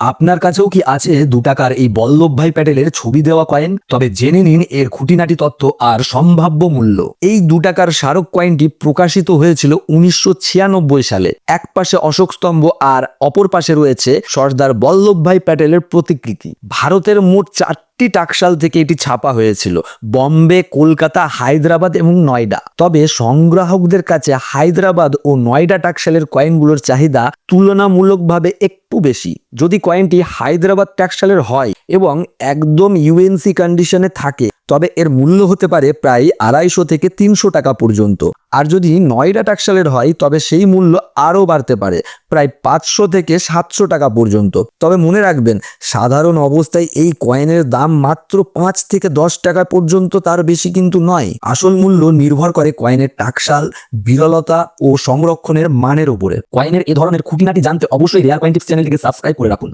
আপনার কাছেও কি আছে দু টাকার এই বল্লভ ভাই প্যাটেলের ছবি দেওয়া কয়েন? তবে জেনে নিন এর খুঁটিনাটি তথ্য আর সম্ভাব্য মূল্য। এই দু টাকার স্মারক কয়েনটি প্রকাশিত হয়েছিল উনিশশো ছিয়ানব্বই সালে। এক পাশে অশোক স্তম্ভ আর অপর পাশে রয়েছে সর্দার বল্লভ ভাই প্যাটেলের প্রতিকৃতি। ভারতের মোট চারটি টাকশাল থেকে এটি ছাপা হয়েছিল। বম্বে, কলকাতা, হায়দ্রাবাদ এবং নয়ডা। তবে সংগ্রাহকদের কাছে হায়দ্রাবাদ ও নয়ডা টাকশালের কয়েনগুলোর চাহিদা তুলনামূলকভাবে একটু বেশি। যদি কয়েনটি হায়দ্রাবাদ টাকশালের হয় এবং একদম ইউএনসি কন্ডিশনে থাকে তবে এর মূল্য হতে পারে প্রায় আড়াইশো থেকে তিনশো টাকা পর্যন্ত। আর যদি নয়ডা টাকশালের হয়, তবে সেই মূল্য আরও বাড়তে পারে, প্রায় পাঁচশো থেকে সাতশো টাকা পর্যন্ত। তবে মনে রাখবেন, সাধারণ অবস্থায় এই কয়েনের দাম মাত্র পাঁচ থেকে দশ টাকা পর্যন্ত তার বেশি কিন্তু নয়। আসল মূল্য নির্ভর করে কয়েনের টাকশাল বিরলতা ও সংরক্ষণের মানের উপরে। কয়েনের এ ধরনের খুঁটিনাটি জানতে অবশ্যই রেয়ার কয়েন টিপস চ্যানেলটিকে সাবস্ক্রাইব করে রাখুন।